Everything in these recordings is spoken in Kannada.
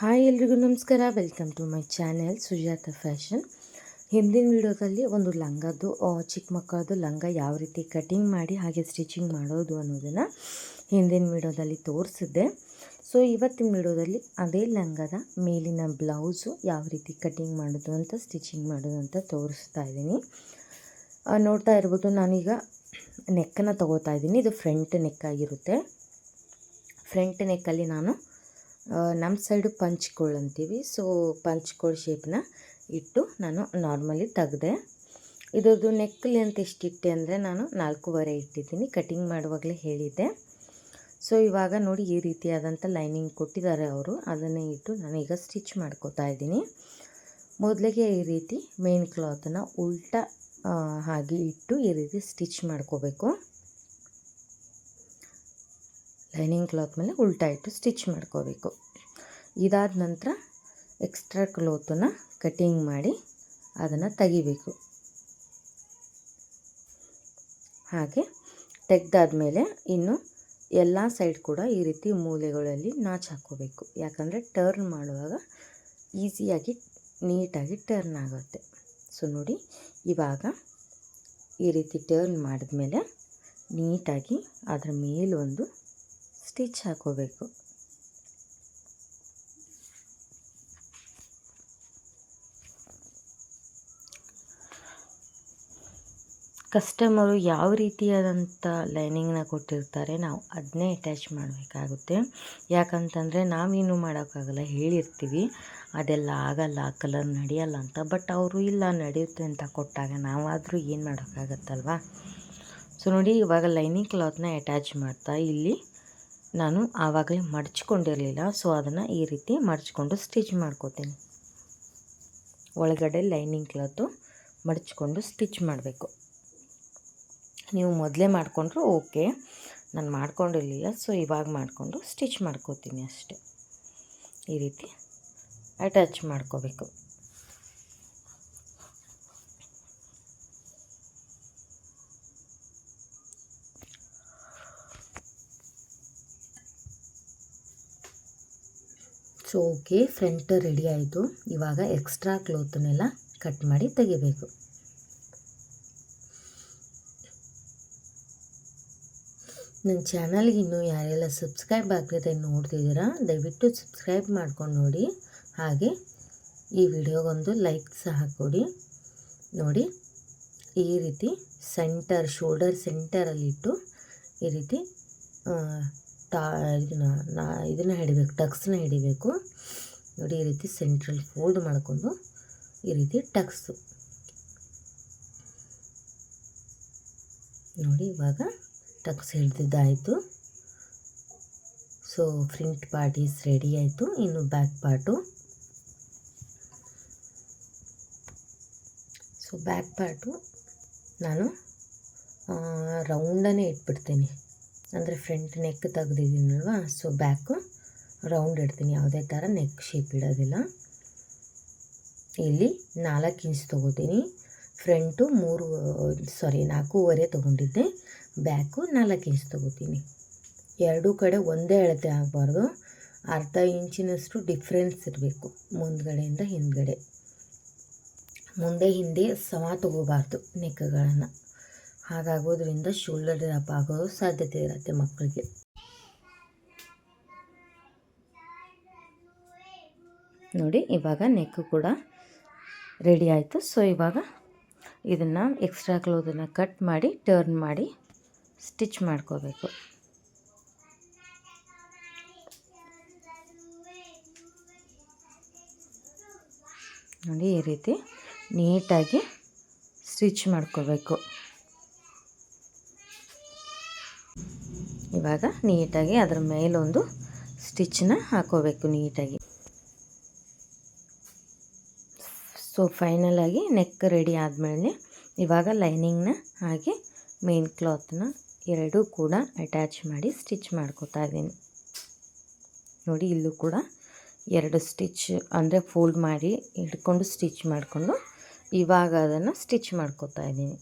ಹಾಯ್ ಎಲ್ರಿಗೂ ನಮಸ್ಕಾರ. Welcome to my channel Sujatha fashion ಹಿಂದಿನ ವಿಡಿಯೋದಲ್ಲಿ ಒಂದು ಲಂಗದ್ದು ಚಿಕ್ಕ ಮಕ್ಕಳದ್ದು ಲಂಗ ಯಾವ ರೀತಿ ಕಟಿಂಗ್ ಮಾಡಿ, ಹಾಗೆ ಸ್ಟಿಚಿಂಗ್ ಮಾಡೋದು ಅನ್ನೋದನ್ನು ಹಿಂದಿನ ವಿಡಿಯೋದಲ್ಲಿ ತೋರಿಸಿದ್ದೆ. ಸೊ ಇವತ್ತಿನ ವಿಡಿಯೋದಲ್ಲಿ ಅದೇ ಲಂಗದ ಮೇಲಿನ ಬ್ಲೌಸು ಯಾವ ರೀತಿ ಕಟಿಂಗ್ ಮಾಡೋದು ಅಂತ ಸ್ಟಿಚಿಂಗ್ ಮಾಡೋದು ಅಂತ ತೋರಿಸ್ತಾ ಇದ್ದೀನಿ. ನೋಡ್ತಾ ಇರ್ಬೋದು, ನಾನೀಗ ನೆಕ್ಕನ್ನು ತೊಗೋತಾ ಇದ್ದೀನಿ. ಇದು ಫ್ರಂಟ್ ನೆಕ್ ಆಗಿರುತ್ತೆ. ಫ್ರಂಟ್ ನೆಕ್ಕಲ್ಲಿ ನಾನು ನಮ್ಮ ಸೈಡು ಪಂಚ್ಕೋಳ್ ಅಂತೀವಿ. ಸೊ ಪಂಚ್ಕೋಳ್ ಶೇಪ್ನ ಇಟ್ಟು ನಾನು ನಾರ್ಮಲಿ ತೆಗ್ದೆ. ಇದ್ರದ್ದು ನೆಕ್ ಲೆಂತ್ ಎಷ್ಟಿಟ್ಟೆ ಅಂದರೆ ನಾನು ನಾಲ್ಕೂವರೆ ಇಟ್ಟಿದ್ದೀನಿ. ಕಟಿಂಗ್ ಮಾಡುವಾಗಲೇ ಹೇಳಿದ್ದೆ. ಸೊ ಇವಾಗ ನೋಡಿ ಈ ರೀತಿಯಾದಂಥ ಲೈನಿಂಗ್ ಕೊಟ್ಟಿದ್ದಾರೆ ಅವರು. ಅದನ್ನೇ ಇಟ್ಟು ನಾನೀಗ ಸ್ಟಿಚ್ ಮಾಡ್ಕೋತಾ ಇದ್ದೀನಿ. ಮೊದಲಿಗೆ ಈ ರೀತಿ ಮೇನ್ ಕ್ಲಾತನ್ನು ಉಲ್ಟಾ ಹಾಗೆ ಇಟ್ಟು ಈ ರೀತಿ ಸ್ಟಿಚ್ ಮಾಡ್ಕೋಬೇಕು. ಲೈನಿಂಗ್ ಕ್ಲಾತ್ ಮೇಲೆ ಉಲ್ಟಾ ಇಟ್ಟು ಸ್ಟಿಚ್ ಮಾಡ್ಕೋಬೇಕು. ಇದಾದ ನಂತರ ಎಕ್ಸ್ಟ್ರಾ ಕ್ಲೋತನ್ನು ಕಟ್ಟಿಂಗ್ ಮಾಡಿ ಅದನ್ನು ತೆಗಿಬೇಕು. ಹಾಗೆ ತೆಗ್ದಾದ್ಮೇಲೆ ಇನ್ನು ಎಲ್ಲ ಸೈಡ್ ಕೂಡ ಈ ರೀತಿ ಮೂಲೆಗಳಲ್ಲಿ ನಾಚ್ ಹಾಕ್ಕೋಬೇಕು. ಯಾಕಂದರೆ ಟರ್ನ್ ಮಾಡುವಾಗ ಈಸಿಯಾಗಿ ನೀಟಾಗಿ ಟರ್ನ್ ಆಗುತ್ತೆ. ಸೊ ನೋಡಿ, ಇವಾಗ ಈ ರೀತಿ ಟರ್ನ್ ಮಾಡಿದ್ಮೇಲೆ ನೀಟಾಗಿ ಅದರ ಮೇಲೊಂದು ಸ್ಟಿಚ್ ಹಾಕೋಬೇಕು ಕಸ್ಟಮರು ಯಾವ ರೀತಿಯಾದಂಥ ಲೈನಿಂಗ್ನ ಕೊಟ್ಟಿರ್ತಾರೆ ನಾವು ಅದನ್ನೇ ಅಟ್ಯಾಚ್ ಮಾಡಬೇಕಾಗುತ್ತೆ. ಯಾಕಂತಂದರೆ ನಾವೇನು ಮಾಡೋಕ್ಕಾಗಲ್ಲ, ಹೇಳಿರ್ತೀವಿ. ಅದೆಲ್ಲ ಆಗಲ್ಲ, ಕಲರ್ ನಡೆಯಲ್ಲ ಅಂತ. ಬಟ್ ಅವರು ಇಲ್ಲ, ನಡೆಯುತ್ತೆ ಅಂತ ಕೊಟ್ಟಾಗ ನಾವಾದರೂ ಏನು ಮಾಡೋಕ್ಕಾಗತ್ತಲ್ವಾ? ಸೊ ನೋಡಿ, ಇವಾಗ ಲೈನಿಂಗ್ ಕ್ಲಾತ್ನ ಅಟ್ಯಾಚ್ ಮಾಡ್ತಾ ಇಲ್ಲಿ ನಾನು ಆವಾಗಲೇ ಮಡ್ಚ್ಕೊಂಡಿರಲಿಲ್ಲ. ಸೊ ಅದನ್ನು ಈ ರೀತಿ ಮಡಚ್ಕೊಂಡು ಸ್ಟಿಚ್ ಮಾಡ್ಕೋತೀನಿ. ಒಳಗಡೆ ಲೈನಿಂಗ್ ಕ್ಲಾತು ಮಡಚ್ಕೊಂಡು ಸ್ಟಿಚ್ ಮಾಡಬೇಕು. ನೀವು ಮೊದಲೇ ಮಾಡಿಕೊಂಡ್ರು ಓಕೆ. ನಾನು ಮಾಡ್ಕೊಂಡಿರಲಿಲ್ಲ, ಸೊ ಇವಾಗ ಮಾಡಿಕೊಂಡು ಸ್ಟಿಚ್ ಮಾಡ್ಕೋತೀನಿ ಅಷ್ಟೆ. ಈ ರೀತಿ ಅಟ್ಯಾಚ್ ಮಾಡ್ಕೋಬೇಕು. ಸೊ ಓಕೆ, ಫ್ರಂಟ್ ರೆಡಿ ಆಯಿತು. ಇವಾಗ ಎಕ್ಸ್ಟ್ರಾ ಕ್ಲೋತನ್ನೆಲ್ಲ ಕಟ್ ಮಾಡಿ ತೆಗಿಬೇಕು. ನನ್ನ ಚಾನಲ್ಗೆ ಇನ್ನೂ ಯಾರೆಲ್ಲ ಸಬ್ಸ್ಕ್ರೈಬ್ ಆಗದೆ ನೋಡ್ತಿದ್ದೀರಾ, ದಯವಿಟ್ಟು ಸಬ್ಸ್ಕ್ರೈಬ್ ಮಾಡ್ಕೊಂಡು ನೋಡಿ. ಹಾಗೆ ಈ ವಿಡಿಯೋಗೊಂದು ಲೈಕ್ ಸಹ ಕೊಡಿ. ನೋಡಿ, ಈ ರೀತಿ ಸೆಂಟರ್, ಶೋಲ್ಡರ್ ಸೆಂಟರಲ್ಲಿಟ್ಟು ಈ ರೀತಿ ಟಾ ಇದನ್ನು, ನಾ, ಇದನ್ನು ಹಿಡಿಬೇಕು, ಟಕ್ಸ್ನ ಹಿಡಿಬೇಕು. ನೋಡಿ, ಈ ರೀತಿ ಸೆಂಟ್ರಲ್ ಫೋಲ್ಡ್ ಮಾಡಿಕೊಂಡು ಈ ರೀತಿ ಟಕ್ಸು. ನೋಡಿ, ಇವಾಗ tucks ಹಿಡ್ದಿದ್ದಾಯಿತು so front part is ready ಆಯಿತು. ಇನ್ನು back part so back part ನಾನು ರೌಂಡನ್ನೇ ಇಟ್ಬಿಡ್ತೀನಿ. ಅಂದರೆ ಫ್ರಂಟ್ ನೆಕ್ ತೆಗ್ದಿದ್ದೀನಲ್ವ? ಸೊ ಬ್ಯಾಕು ರೌಂಡ್ ಇಡ್ತೀನಿ. ಯಾವುದೇ ಥರ ನೆಕ್ ಶೇಪ್ ಇಡೋದಿಲ್ಲ. ಇಲ್ಲಿ ನಾಲ್ಕು ಇಂಚ್ ತೊಗೋತೀನಿ. ಫ್ರಂಟು ಮೂರು ಸಾರಿ ನಾಲ್ಕೂವರೆ ತೊಗೊಂಡಿದ್ದೆ. ಬ್ಯಾಕು ನಾಲ್ಕು ಇಂಚ್ ತೊಗೋತೀನಿ. ಎರಡೂ ಕಡೆ ಒಂದೇ ಅಳತೆ ಆಗಬಾರ್ದು. ಅರ್ಧ ಇಂಚಿನಷ್ಟು ಡಿಫ್ರೆನ್ಸ್ ಇರಬೇಕು, ಮುಂದ್ಗಡೆಯಿಂದ ಹಿಂದ್ಗಡೆ. ಮುಂದೆ ಹಿಂದೆ ಸಮ ತಗೋಬಾರ್ದು ನೆಕ್ಗಳನ್ನು ಹಾಗಾಗೋದ್ರಿಂದ ಶೋಲ್ಡರ್ ಡ್ರಾಪ್ ಆಗೋ ಸಾಧ್ಯತೆ ಇರುತ್ತೆ ಮಕ್ಕಳಿಗೆ. ನೋಡಿ, ಇವಾಗ ನೆಕ್ ಕೂಡ ರೆಡಿ ಆಯಿತು. ಸೊ ಇವಾಗ ಇದನ್ನು ಎಕ್ಸ್ಟ್ರಾ ಕ್ಲೋತನ್ನು ಕಟ್ ಮಾಡಿ ಟರ್ನ್ ಮಾಡಿ ಸ್ಟಿಚ್ ಮಾಡ್ಕೋಬೇಕು. ನೋಡಿ ಈ ರೀತಿ ನೀಟಾಗಿ ಸ್ಟಿಚ್ ಮಾಡ್ಕೋಬೇಕು. ಇವಾಗ ನೀಟಾಗಿ ಅದರ ಮೇಲೊಂದು ಸ್ಟಿಚ್ನ ಹಾಕೋಬೇಕು ನೀಟಾಗಿ. ಸೊ ಫೈನಲಾಗಿ ನೆಕ್ ರೆಡಿ ಆದಮೇಲೆ ಇವಾಗ ಲೈನಿಂಗ್ನ ಹಾಗೆ ಮೇನ್ ಕ್ಲಾತ್ನ ಎರಡೂ ಕೂಡ ಅಟ್ಯಾಚ್ ಮಾಡಿ ಸ್ಟಿಚ್ ಮಾಡ್ಕೋತಾ ಇದ್ದೀನಿ. ನೋಡಿ, ಇಲ್ಲೂ ಕೂಡ ಎರಡು ಸ್ಟಿಚ್ ಅಂದರೆ ಫೋಲ್ಡ್ ಮಾಡಿ ಹಿಡ್ಕೊಂಡು ಸ್ಟಿಚ್ ಮಾಡಿಕೊಂಡು ಇವಾಗ ಅದನ್ನು ಸ್ಟಿಚ್ ಮಾಡ್ಕೋತಾ ಇದ್ದೀನಿ.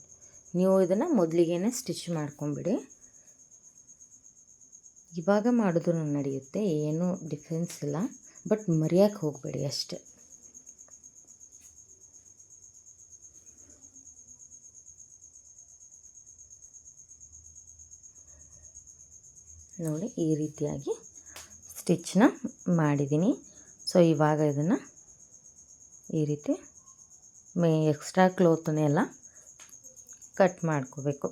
ನೀವು ಇದನ್ನು ಮೊದಲಿಗೆ ಸ್ಟಿಚ್ ಮಾಡ್ಕೊಂಬಿಡಿ. ಇವಾಗ ಮಾಡಿದ್ರು ನಡೆಯುತ್ತೆ, ಏನೂ ಡಿಫ್ರೆನ್ಸ್ ಇಲ್ಲ. ಬಟ್ ಮರೆಯೋಕ್ಕೆ ಹೋಗಬೇಡಿ ಅಷ್ಟೆ. ನೋಡಿ ಈ ರೀತಿಯಾಗಿ ಸ್ಟಿಚ್ನ ಮಾಡಿದ್ದೀನಿ. ಸೊ ಇವಾಗ ಇದನ್ನು ಈ ರೀತಿ ಮೇ ಎಕ್ಸ್ಟ್ರಾ ಕ್ಲೋತ್ನೆಲ್ಲ ಕಟ್ ಮಾಡ್ಕೋಬೇಕು.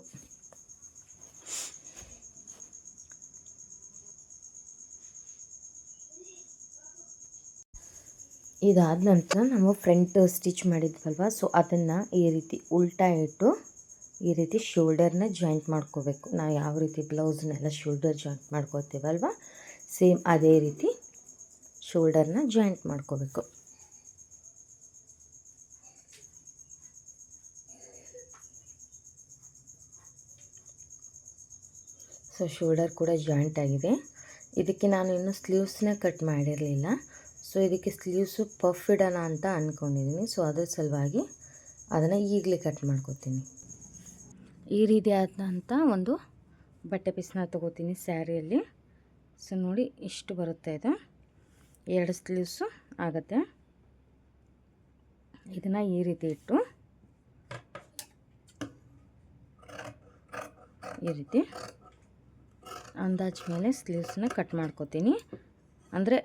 ಇದಾದ ನಂತರ ನಾವು ಫ್ರಂಟ್ ಸ್ಟಿಚ್ ಮಾಡಿದ್ವಲ್ವ? ಸೊ ಅದನ್ನು ಈ ರೀತಿ ಉಲ್ಟಾ ಇಟ್ಟು ಈ ರೀತಿ ಶೋಲ್ಡರ್ನ ಜಾಯಿಂಟ್ ಮಾಡ್ಕೋಬೇಕು. ನಾವು ಯಾವ ರೀತಿ ಬ್ಲೌಸ್ನೆಲ್ಲ ಶೋಲ್ಡರ್ ಜಾಯಿಂಟ್ ಮಾಡ್ಕೋತೀವಲ್ವ? ಸೇಮ್ ಅದೇ ರೀತಿ ಶೋಲ್ಡರ್ನ ಜಾಯಿಂಟ್ ಮಾಡ್ಕೋಬೇಕು. ಸೊ, ಶೋಲ್ಡರ್ ಕೂಡ ಜಾಯಿಂಟ್ ಆಗಿದೆ. ಇದಕ್ಕೆ ನಾನು ಇನ್ನೂ ಸ್ಲೀವ್ಸ್ನ ಕಟ್ ಮಾಡಿರಲಿಲ್ಲ. ಸೊ, ಇದಕ್ಕೆ ಸ್ಲೀವ್ಸು ಪಫ್ ಇಡೋಣ ಅಂತ ಅಂದ್ಕೊಂಡಿದ್ದೀನಿ ಸೊ, ಅದ್ರ ಸಲುವಾಗಿ ಅದನ್ನು ಈಗಲೇ ಕಟ್ ಮಾಡ್ಕೊತೀನಿ. ಈ ರೀತಿ ಆದಂಥ ಒಂದು ಬಟ್ಟೆ ಪೀಸ್ನ ತೊಗೋತೀನಿ ಸ್ಯಾರಿಯಲ್ಲಿ. ಸೊ, ನೋಡಿ, ಇಷ್ಟು ಬರುತ್ತೆ ಇದು. ಎರಡು ಸ್ಲೀವ್ಸು ಆಗುತ್ತೆ. ಇದನ್ನು ಈ ರೀತಿ ಇಟ್ಟು, ಈ ರೀತಿ ಅಂದಾಜು ಮೇಲೆ ಸ್ಲೀವ್ಸನ್ನ ಕಟ್ ಮಾಡ್ಕೋತೀನಿ. ಅಂದರೆ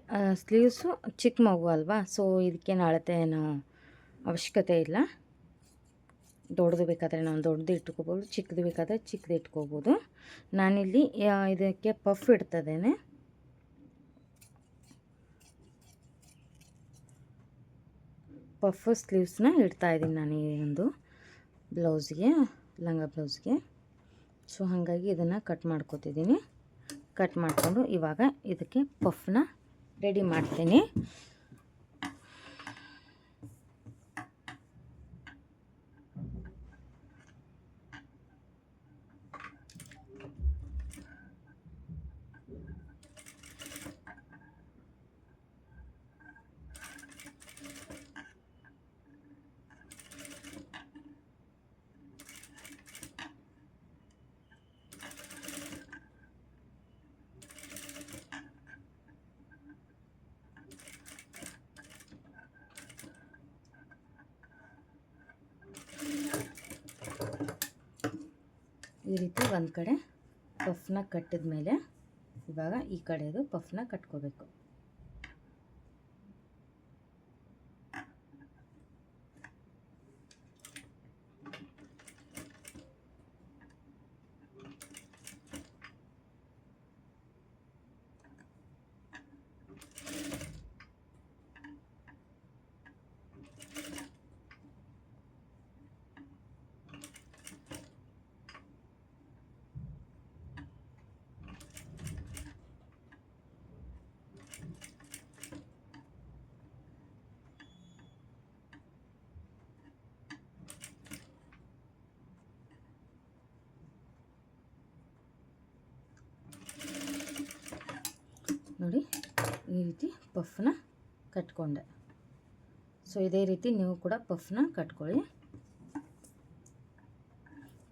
ಸ್ಲೀವ್ಸು ಚಿಕ್ಕ ಮಗು ಅಲ್ವಾ? ಸೊ ಇದಕ್ಕೇನು ಅಳತೆ ಏನು ಅವಶ್ಯಕತೆ ಇಲ್ಲ. ದೊಡ್ಡದು ಬೇಕಾದರೆ ನಾವು ದೊಡ್ಡದು ಇಟ್ಕೋಬೋದು, ಚಿಕ್ಕದು ಬೇಕಾದರೆ ಚಿಕ್ಕದು ಇಟ್ಕೋಬೋದು. ನಾನಿಲ್ಲಿ ಇದಕ್ಕೆ ಪಫ್ ಇಡ್ತದೇನೆ. ಪಫ್ ಸ್ಲೀವ್ಸ್ನ ಇಡ್ತಾ ಇದ್ದೀನಿ ನಾನು ಈ ಒಂದು ಬ್ಲೌಸ್ಗೆ ಲಂಗ ಬ್ಲೌಸ್ಗೆ ಸೊ ಹಾಗಾಗಿ ಇದನ್ನು ಕಟ್ ಮಾಡ್ಕೋತಿದ್ದೀನಿ. ಕಟ್ ಮಾಡಿಕೊಂಡು ಇವಾಗ ಇದಕ್ಕೆ ಪಫ್ನ ರೆಡಿ ಮಾಡ್ತೀನಿ. ಈ ರೀತಿ ಒಂದು ಕಡೆ ಪಫ್ನ ಕಟ್ಟಿದ ಮೇಲೆ ಇವಾಗ ಈ ಕಡೆದು ಪಫ್ನ ಕಟ್ಕೋಬೇಕು. ನೋಡಿ, ಈ ರೀತಿ ಪಫ್ನ ಕಟ್ಕೊಂಡೆ. ಸೊ ಇದೇ ರೀತಿ ನೀವು ಕೂಡ ಪಫ್ನ ಕಟ್ಕೊಳ್ಳಿ.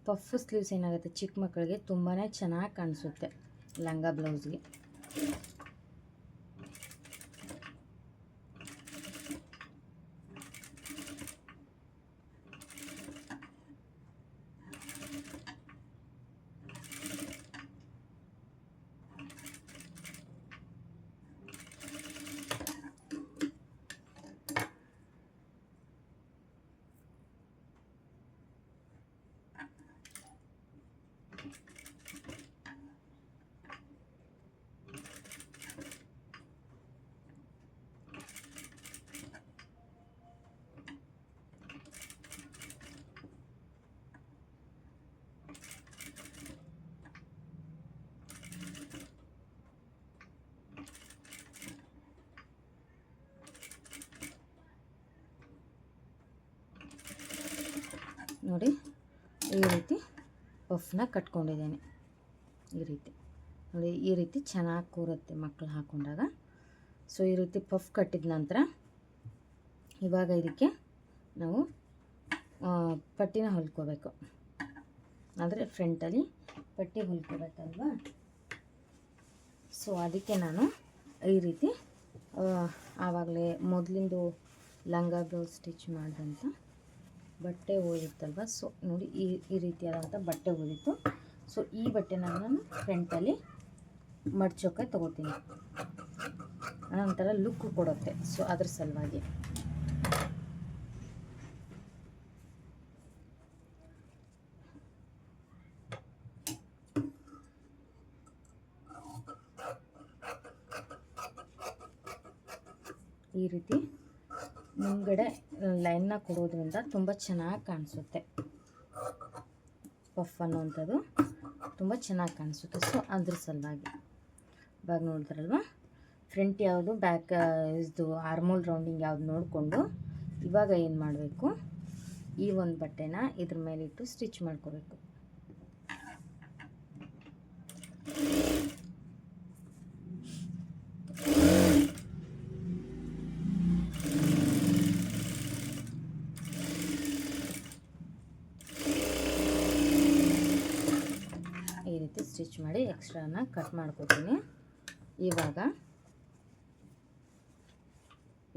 ಪಫ್ ಸ್ಲೀವ್ಸ್ ಏನಾಗುತ್ತೆ? ಚಿಕ್ಕ ಮಕ್ಕಳಿಗೆ ತುಂಬಾ ಚೆನ್ನಾಗಿ ಕಾಣಿಸುತ್ತೆ ಲಂಗ ಬ್ಲೌಸ್ಗೆ ನೋಡಿ, ಈ ರೀತಿ ಪಫ್ನ ಕಟ್ಕೊಂಡಿದ್ದೇನೆ. ಈ ರೀತಿ. ನೋಡಿ, ಈ ರೀತಿ ಚೆನ್ನಾಗಿ ಕೂರುತ್ತೆ ಮಕ್ಕಳು ಹಾಕೊಂಡಾಗ. ಸೊ ಈ ರೀತಿ ಪಫ್ ಕಟ್ಟಿದ ನಂತರ ಇವಾಗ ಇದಕ್ಕೆ ನಾವು ಪಟ್ಟಿನ ಹೊಲ್ಕೋಬೇಕು. ಅಂದರೆ ಫ್ರಂಟಲ್ಲಿ ಪಟ್ಟಿ ಹೊಲ್ಕೋಬೇಕಲ್ವಾ? ಸೊ ಅದಕ್ಕೆ ನಾನು ಈ ರೀತಿ ಆವಾಗಲೇ ಮೊದಲಿಂದು ಲಂಗ ಬ್ಲೌಸ್ ಸ್ಟಿಚ್ ಮಾಡಿದಂಥ ಬಟ್ಟೆ ಹೋಗಿತ್ತಲ್ವ ಸೊ ನೋಡಿ ಈ ಈ ರೀತಿಯಾದಂಥ ಬಟ್ಟೆ ಹೋಗಿತ್ತು ಸೊ ಈ ಬಟ್ಟೆನ ನಾನು ಫ್ರಂಟಲ್ಲಿ ಮಡ್ಚೋಕೆ ತೊಗೋತೀನಿ. ಒಂಥರ ಲುಕ್ ಕೊಡುತ್ತೆ. ಸೊ ಅದ್ರ ಸಲುವಾಗಿ. ಈ ರೀತಿ ಮುಂದ್ಗಡೆ ಲೈನ್ನ ಕೊಡೋದ್ರಿಂದ ತುಂಬ ಚೆನ್ನಾಗಿ ಕಾಣಿಸುತ್ತೆ. ಪಫ್ ಅನ್ನುವಂಥದ್ದು ತುಂಬ ಚೆನ್ನಾಗಿ ಕಾಣಿಸುತ್ತೆ. ಸೊ ಅದ್ರ ಸಲುವಾಗಿ. ಇವಾಗ ನೋಡಿದ್ರಲ್ವ ಫ್ರಂಟ್ ಯಾವುದು, ಬ್ಯಾಕ್ ಇದು ಆರ್ಮೋಲ್ ರೌಂಡಿಂಗ್ ಯಾವುದು ನೋಡಿಕೊಂಡು ಇವಾಗ ಏನು ಮಾಡಬೇಕು? ಈ ಒಂದು ಬಟ್ಟೆನ ಇದ್ರ ಮೇಲಿಟ್ಟು ಸ್ಟಿಚ್ ಮಾಡ್ಕೋಬೇಕು ಈ ರೀತಿ ಮಾಡಿ ಎಕ್ಸ್ಟ್ರಾನ ಕಟ್ ಮಾಡ್ಕೋತೀನಿ. ಇವಾಗ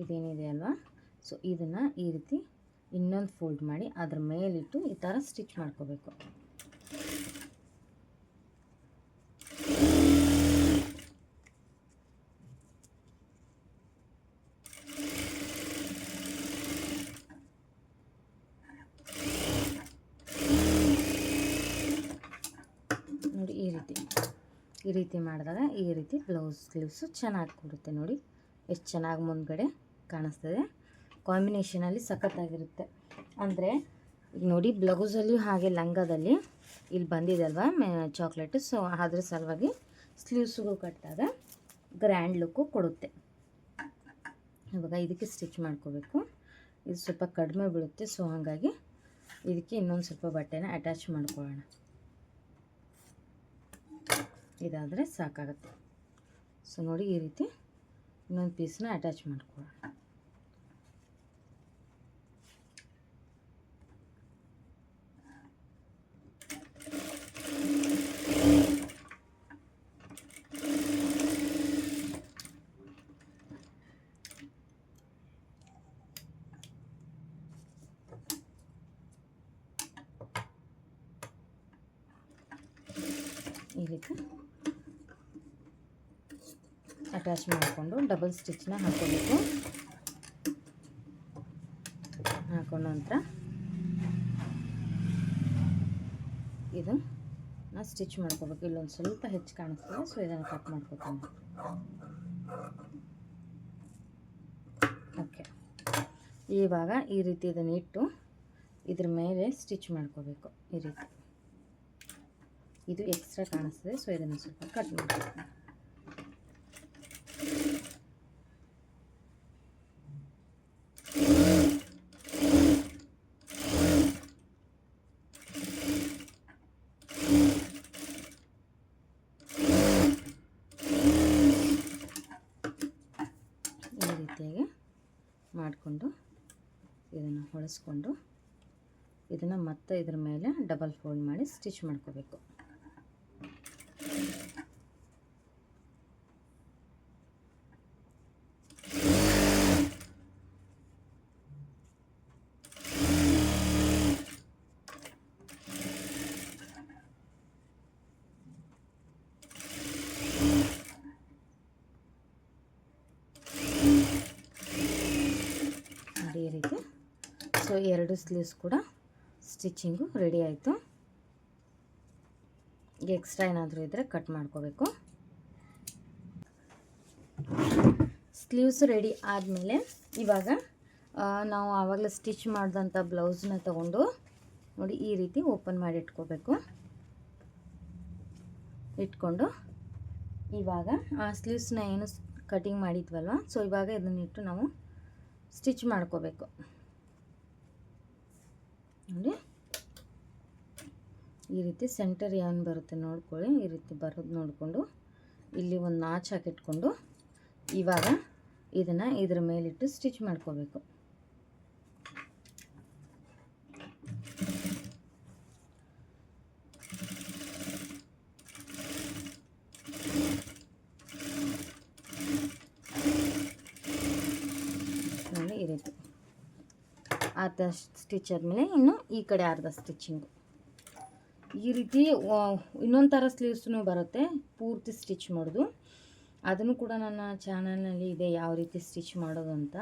ಇದೇನಿದೆ ಅಲ್ವಾ? ಸೊ ಇದನ್ನು ಈ ರೀತಿ ಇನ್ನೊಂದು ಫೋಲ್ಡ್ ಮಾಡಿ ಅದ್ರ ಮೇಲಿಟ್ಟು ಈ ಥರ ಸ್ಟಿಚ್ ಮಾಡ್ಕೋಬೇಕು ನೋಡಿ ಈ ರೀತಿ ಈ ರೀತಿ ಮಾಡಿದಾಗ ಈ ರೀತಿ ಬ್ಲೌಸ್ ಸ್ಲೀವ್ಸು ಚೆನ್ನಾಗಿ ಕೊಡುತ್ತೆ ನೋಡಿ. ಎಷ್ಟು ಚೆನ್ನಾಗಿ ಮುಂದ್ಗಡೆ ಕಾಣಿಸ್ತದೆ. ಕಾಂಬಿನೇಷನಲ್ಲಿ ಸಖತ್ತಾಗಿರುತ್ತೆ. ಅಂದರೆ ಈಗ ನೋಡಿ ಬ್ಲೌಸಲ್ಲಿ ಹಾಗೆ ಲಂಗದಲ್ಲಿ ಇಲ್ಲಿ ಬಂದಿದೆ ಅಲ್ವಾ, ಮೇ ಚಾಕ್ಲೇಟು ಸೊ ಅದ್ರ ಸಲುವಾಗಿ ಸ್ಲೀವ್ಸ್ಗೂ ಕಟ್ಟಿದಾಗ ಗ್ರ್ಯಾಂಡ್ ಲುಕ್ಕು ಕೊಡುತ್ತೆ. ಇವಾಗ ಇದಕ್ಕೆ ಸ್ಟಿಚ್ ಮಾಡ್ಕೋಬೇಕು. ಇದು ಸ್ವಲ್ಪ ಕಡಿಮೆ ಬೀಳುತ್ತೆ ಸೊ ಹಾಗಾಗಿ ಇದಕ್ಕೆ ಇನ್ನೊಂದು ಸ್ವಲ್ಪ ಬಟ್ಟೆನ ಅಟ್ಯಾಚ್ ಮಾಡ್ಕೊಳ್ಳೋಣ. ಇದಾದರೆ ಸಾಕಾಗುತ್ತೆ. ಸೊ ನೋಡಿ ಈ ರೀತಿ ಇನ್ನೊಂದು ಪೀಸನ್ನ ಅಟ್ಯಾಚ್ ಮಾಡ್ಕೊಳ್ಳೋಣ ಈ ರೀತಿ ಅಟ್ಯಾಚ್ ಮಾಡಿಕೊಂಡು ಡಬಲ್ ಸ್ಟಿಚ್ನ ಹಾಕೋಬೇಕು. ಹಾಕೊಂಡ ನಂತರ ಇದು ನಾ ಸ್ಟಿಚ್ ಮಾಡ್ಕೋಬೇಕು. ಇಲ್ಲೊಂದು ಸ್ವಲ್ಪ ಹೆಚ್ಚು ಕಾಣಿಸ್ತದೆ ಸೊ ಇದನ್ನು ಕಟ್ ಮಾಡ್ಕೋತೀನಿ. ಓಕೆ ಇವಾಗ ಈ ರೀತಿ ಇದನ್ನು ಇಟ್ಟು ಇದ್ರ ಮೇಲೆ ಸ್ಟಿಚ್ ಮಾಡ್ಕೋಬೇಕು. ಈ ರೀತಿ. ಇದು ಎಕ್ಸ್ಟ್ರಾ ಕಾಣಿಸ್ತದೆ ಸೊ ಇದನ್ನು ಸ್ವಲ್ಪ ಕಟ್ ಮಾಡ್ತೀನಿ ಈ ರೀತಿಯಾಗಿ ಮಾಡಿಕೊಂಡು ಇದನ್ನು ಹೊಳಿಸ್ಕೊಂಡು ಇದನ್ನು ಮತ್ತೆ ಇದ್ರ ಮೇಲೆ ಡಬಲ್ ಫೋಲ್ಡ್ ಮಾಡಿ ಸ್ಟಿಚ್ ಮಾಡ್ಕೋಬೇಕು ನೋಡಿ ಈ ರೀತಿ ಸೊ ಎರಡು ಸ್ಲೀವ್ಸ್ ಕೂಡ ಸ್ಟಿಚಿಂಗು ರೆಡಿ ಆಯಿತು. ಎಕ್ಸ್ಟ್ರಾ ಏನಾದರೂ ಇದ್ದರೆ ಕಟ್ ಮಾಡ್ಕೋಬೇಕು. ಸ್ಲೀವ್ಸ್ ರೆಡಿ ಆದಮೇಲೆ ಇವಾಗ ನಾವು ಆವಾಗಲೇ ಸ್ಟಿಚ್ ಮಾಡಿದಂಥ ಬ್ಲೌಸ್ನ ತಗೊಂಡು ನೋಡಿ ಈ ರೀತಿ ಓಪನ್ ಮಾಡಿ ಇಟ್ಕೋಬೇಕು. ಇಟ್ಕೊಂಡು ಇವಾಗ ಆ ಸ್ಲೀವ್ಸ್ನ ಏನು ಕಟಿಂಗ್ ಮಾಡಿದ್ವಲ್ವ ಸೊ ಇವಾಗ ಇದನ್ನಿಟ್ಟು ನಾವು ಸ್ಟಿಚ್ ಮಾಡ್ಕೋಬೇಕು. ನೋಡಿ. ಈ ರೀತಿ ಸೆಂಟರ್ ಏನು ಬರುತ್ತೆ ನೋಡ್ಕೊಳ್ಳಿ. ಈ ರೀತಿ ಬರೋದು ನೋಡಿಕೊಂಡು. ಇಲ್ಲಿ ಒಂದು ನಾಚ್ ಹಾಕಿಟ್ಕೊಂಡು ಇವಾಗ ಇದನ್ನು ಇದ್ರ ಮೇಲಿಟ್ಟು ಸ್ಟಿಚ್ ಮಾಡ್ಕೋಬೇಕು ಈ ರೀತಿ ಅರ್ಧ ಸ್ಟಿಚ್ ಆದಮೇಲೆ ಇನ್ನು ಈ ಕಡೆ ಅರ್ಧ ಸ್ಟಿಚ್ಚಿಂಗು. ಈ ರೀತಿ ಇನ್ನೊಂದು ಥರ ಸ್ಲೀವ್ಸ್ನೂ ಬರುತ್ತೆ, ಪೂರ್ತಿ ಸ್ಟಿಚ್ ಮಾಡೋದು. ಅದನ್ನು ಕೂಡ ನನ್ನ ಚಾನಲ್ನಲ್ಲಿ ಇದೆ ಯಾವ ರೀತಿ ಸ್ಟಿಚ್ ಮಾಡೋದು ಅಂತ.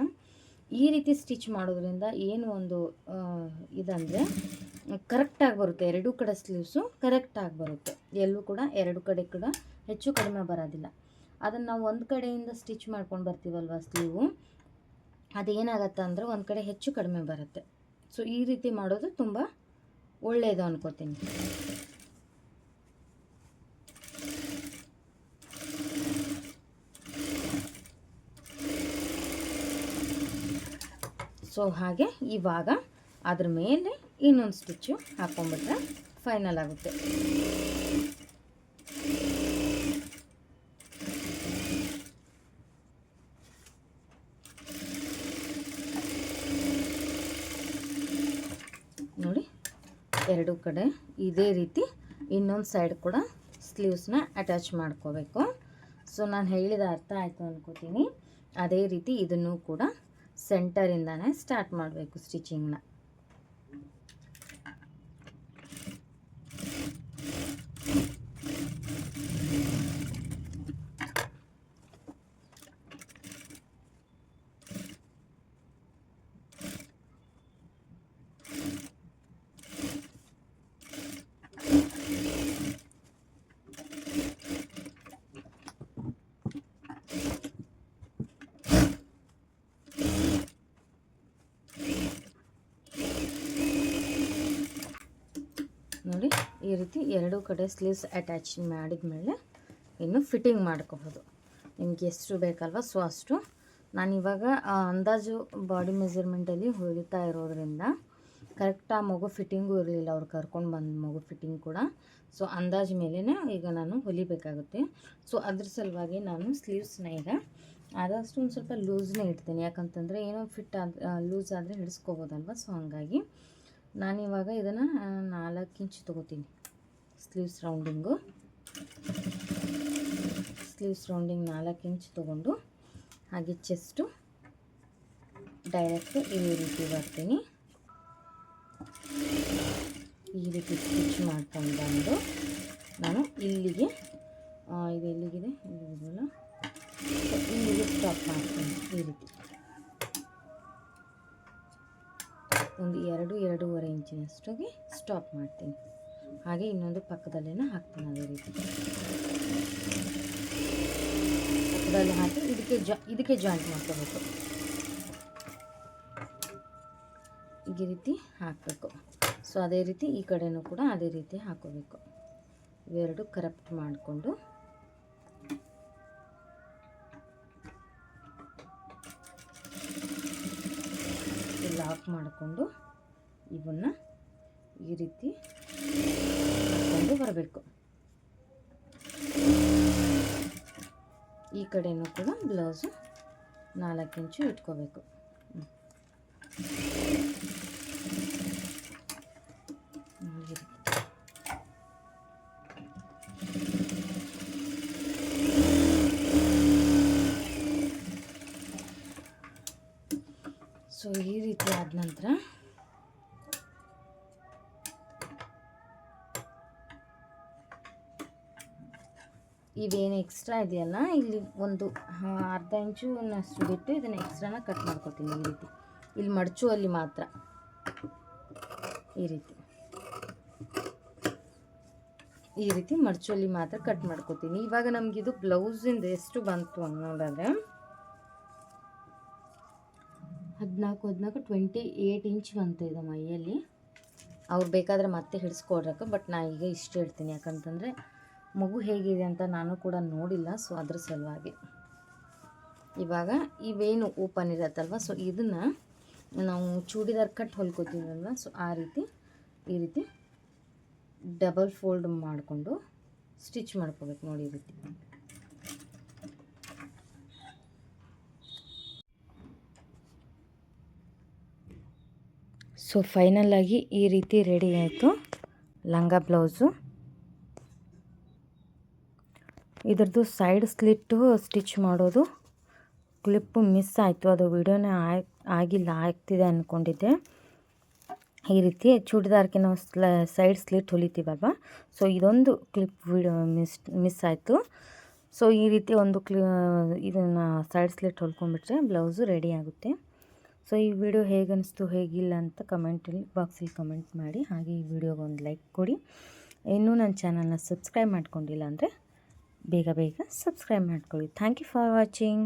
ಈ ರೀತಿ ಸ್ಟಿಚ್ ಮಾಡೋದ್ರಿಂದ ಏನು ಒಂದು ಇದಂದರೆ, ಕರೆಕ್ಟಾಗಿ ಬರುತ್ತೆ. ಎರಡೂ ಕಡೆ ಸ್ಲೀವ್ಸು ಕರೆಕ್ಟಾಗಿ ಬರುತ್ತೆ. ಎಲ್ಲೂ ಕೂಡ ಎರಡು ಕಡೆ ಕೂಡ ಹೆಚ್ಚು ಕಡಿಮೆ ಬರೋದಿಲ್ಲ. ಅದನ್ನು ನಾವು ಒಂದು ಕಡೆಯಿಂದ ಸ್ಟಿಚ್ ಮಾಡ್ಕೊಂಡು ಬರ್ತೀವಲ್ವ ಸ್ಲೀವು? ಅದೇನಾಗತ್ತೆ ಅಂದರೆ ಒಂದು ಕಡೆ ಹೆಚ್ಚು ಕಡಿಮೆ ಬರುತ್ತೆ. ಸೊ ಈ ರೀತಿ ಮಾಡೋದು ತುಂಬ ಒಳ್ಳೆಯದು ಅನ್ಕೋತೀನಿ. ಸೊ ಹಾಗೆ ಇವಾಗ ಅದ್ರ ಮೇಲೆ ಇನ್ನೊಂದು ಸ್ಟಿಚ್ಚು ಹಾಕ್ಕೊಂಬಿಟ್ರೆ ಫೈನಲ್ ಆಗುತ್ತೆ ನೋಡಿ ಎರಡು ಕಡೆ ಇದೇ ರೀತಿ ಇನ್ನೊಂದು ಸೈಡ್ ಕೂಡ ಸ್ಲೀವ್ಸ್ನ ಅಟ್ಯಾಚ್ ಮಾಡ್ಕೋಬೇಕು. ಸೊ ನಾನು ಹೇಳಿದ ಅರ್ಥ ಆಯಿತು ಅಂದ್ಕೋತೀನಿ ಅದೇ ರೀತಿ ಇದನ್ನು ಕೂಡ ಸೆಂಟರಿಂದನೇ ಸ್ಟಾರ್ಟ್ ಮಾಡಬೇಕು ಸ್ಟಿಚಿಂಗ್ನ ನೋಡಿ ಈ ರೀತಿ ಎರಡೂ ಕಡೆ ಸ್ಲೀವ್ಸ್ ಅಟ್ಯಾಚ್ ಮಾಡಿದ ಮೇಲೆ ಇನ್ನು ಫಿಟ್ಟಿಂಗ್ ಮಾಡ್ಕೋಬೋದು. ನಿಮ್ಗೆ ಎಷ್ಟು ಬೇಕಲ್ವ ಸೊ ಅಷ್ಟು. ನಾನಿವಾಗ ಅಂದಾಜು ಬಾಡಿ ಮೆಜರ್ಮೆಂಟಲ್ಲಿ ಹೊಲಿತಾ ಇರೋದ್ರಿಂದ ಕರೆಕ್ಟ್ ಆ ಮಗು ಫಿಟ್ಟಿಂಗು ಇರಲಿಲ್ಲ. ಅವ್ರು ಕರ್ಕೊಂಡು ಬಂದ ಮಗು ಫಿಟ್ಟಿಂಗ್ ಕೂಡ. ಸೊ ಅಂದಾಜು ಮೇಲೇ ಈಗ ನಾನು ಹೊಲಿಬೇಕಾಗುತ್ತೆ. ಸೊ ಅದ್ರ ಸಲುವಾಗಿ ನಾನು ಸ್ಲೀವ್ಸ್ನ ಈಗ ಆದಷ್ಟು ಒಂದು ಸ್ವಲ್ಪ ಲೂಸ್ನೇ ಇಡ್ತೀನಿ. ಯಾಕಂತಂದರೆ ಏನೋ ಫಿಟ್ ಆದ ಲೂಸ್ ಆದರೆ ಹಿಡಿಸ್ಕೋಬೋದಲ್ವ? ಸೊ ಹಾಗಾಗಿ ನಾನಿವಾಗ ಇದನ್ನು ನಾಲ್ಕು ಇಂಚ್ ತೊಗೋತೀನಿ. ಸ್ಲೀವ್ಸ್ ರೌಂಡಿಂಗು ಸ್ಲೀವ್ಸ್ ರೌಂಡಿಂಗ್ ನಾಲ್ಕು ಇಂಚ್ ತೊಗೊಂಡು, ಹಾಗೆ ಚೆಸ್ಟು ಡೈರೆಕ್ಟ್ ಈ ರೀತಿ ಬರ್ತೀನಿ. ಈ ರೀತಿ ಸ್ಟಿಚ್ ಮಾಡ್ಕೊಂಡು ಬಂದು ನಾನು ಇಲ್ಲಿಗೆ ಇದು ಎಲ್ಲಿಗಿದೆ? ಇಲ್ಲಿದೆಯಲ್ಲ ಇಲ್ಲಿಗೆ ಸ್ಟಾಪ್ ಮಾಡ್ತೀನಿ ಈ ರೀತಿ. ಒಂದು ಎರಡು, ಎರಡೂವರೆ ಇಂಚಿನಷ್ಟಿಗೆ ಸ್ಟಾಪ್ ಮಾಡ್ತೀನಿ. ಹಾಗೆ ಇನ್ನೊಂದು ಪಕ್ಕದಲ್ಲೇನ ಹಾಕ್ತೀನಿ ಅದೇ ರೀತಿ. ಪಕ್ಕದಲ್ಲಿ ಹಾಕಿ ಇದಕ್ಕೆ ಜಾ, ಇದಕ್ಕೆ ಜಾಯಿಂಟ್ ಮಾಡ್ಕೋಬೇಕು. ಈ ರೀತಿ ಹಾಕಬೇಕು. ಸೊ ಅದೇ ರೀತಿ ಈ ಕಡೆನೂ ಕೂಡ ಅದೇ ರೀತಿ ಹಾಕೋಬೇಕು. ಇವೆರಡು ಕರೆಕ್ಟ್ ಮಾಡಿಕೊಂಡು. ಲಾಕ್ ಮಾಡಿಕೊಂಡು ಇವನ್ನು ಈ ರೀತಿ ಹಾಕ್ಕೊಂಡು ಬರಬೇಕು. ಈ ಕಡೆನೂ ಕೂಡ ಬ್ಲೌಸು ನಾಲ್ಕು ಇಂಚು ಇಟ್ಕೋಬೇಕು. ಸೊ ಈ ರೀತಿ ಆದ ನಂತರ ಇವೇನು ಎಕ್ಸ್ಟ್ರಾ ಇದೆಯಲ್ಲ, ಇಲ್ಲಿ ಒಂದು ಅರ್ಧ ಇಂಚುನಷ್ಟು ಬಿಟ್ಟು ಇದನ್ನು ಎಕ್ಸ್ಟ್ರಾನ ಕಟ್ ಮಾಡ್ಕೊತೀನಿ ಈ ರೀತಿ. ಇಲ್ಲಿ ಮಡಚುವಲ್ಲಿ ಮಾತ್ರ. ಈ ರೀತಿ. ಈ ರೀತಿ ಮಡಚುವಲ್ಲಿ ಮಾತ್ರ ಕಟ್ ಮಾಡ್ಕೊತೀನಿ ಇವಾಗ ನಮಗಿದು ಬ್ಲೌಸಿಂದ ಎಷ್ಟು ಬಂತು ಅನ್ನೋದಾದರೆ, ಹದಿನಾಲ್ಕು ಹದಿನಾಲ್ಕು ಟ್ವೆಂಟಿ ಏಯ್ಟ್ ಇಂಚ್ ಬಂತು ಇದು ಮೈಯಲ್ಲಿ. ಅವ್ರು ಬೇಕಾದರೆ ಮತ್ತೆ ಹಿಡಿಸ್ಕೊಡ್ರಕ್ಕೆ ಬಟ್ ನಾ ಈಗ ಇಷ್ಟು ಇಡ್ತೀನಿ. ಯಾಕಂತಂದರೆ ಮಗು ಹೇಗಿದೆ ಅಂತ ನಾನು ಕೂಡ ನೋಡಿಲ್ಲ ಸೊ ಅದ್ರ ಸಲುವಾಗಿ. ಇವಾಗ ಇವೇನು ಓಪನ್ ಇರತ್ತಲ್ವ ಸೊ ಇದನ್ನು ನಾವು ಚೂಡಿದಾರ್ ಕಟ್ ಹೊಲ್ಕೋತೀವಲ್ವ ಸೊ ಆ ರೀತಿ, ಈ ರೀತಿ ಡಬಲ್ ಫೋಲ್ಡ್ ಮಾಡಿಕೊಂಡು ಸ್ಟಿಚ್ ಮಾಡ್ಕೋಬೇಕು ನೋಡಿ ಈ ರೀತಿ. ಸೊ ಫೈನಲ್ ಆಗಿ ಈ ರೀತಿ ರೆಡಿ ಆಯಿತು, ಲಂಗ ಬ್ಲೌಸು ಇದ್ರದ್ದು ಸೈಡ್ ಸ್ಲಿಟ್ಟು ಸ್ಟಿಚ್ ಮಾಡೋದು. ಕ್ಲಿಪ್ಪು ಮಿಸ್ ಆಯಿತು. ಅದು ವಿಡಿಯೋನೇ ಆಗಿಲ್ಲ, ಆಗ್ತಿದೆ ಅಂದ್ಕೊಂಡಿದ್ದೆ ಈ ರೀತಿ ಚೂಡಿದಾರ್ಗೆ ನಾವು ಸ್ಲ, ಸೈಡ್ ಸ್ಲಿಟ್ ಹೊಲಿತೀವಲ್ವ? ಸೊ, ಇದೊಂದು ಕ್ಲಿಪ್ ವಿಡಿಯೋ ಮಿಸ್ ಮಿಸ್ ಆಯಿತು. ಸೊ, ಈ ರೀತಿ ಒಂದು ಕ್ಲಿ, ಇದನ್ನು ಸೈಡ್ ಸ್ಲಿಟ್ ಹೊಲ್ಕೊಂಡ್ಬಿಟ್ರೆ ಬ್ಲೌಸು ರೆಡಿ ಆಗುತ್ತೆ. ಸೊ, ಈ ವಿಡಿಯೋ ಹೇಗೆ ಅನಿಸ್ತು ಹೇಗಿಲ್ಲ ಅಂತ ಕಮೆಂಟಲ್ಲಿ, ಬಾಕ್ಸಲ್ಲಿ ಕಮೆಂಟ್ ಮಾಡಿ. ಹಾಗೆ ಈ ವಿಡಿಯೋಗೆ ಒಂದು ಲೈಕ್ ಕೊಡಿ. ಇನ್ನೂ ನನ್ನ ಚಾನಲ್ನ ಸಬ್ಸ್ಕ್ರೈಬ್ ಮಾಡ್ಕೊಂಡಿಲ್ಲ ಅಂದರೆ ಬೇಗ ಬೇಗ ಸಬ್ಸ್ಕ್ರೈಬ್ ಮಾಡ್ಕೊಳ್ಳಿ. Thank you for watching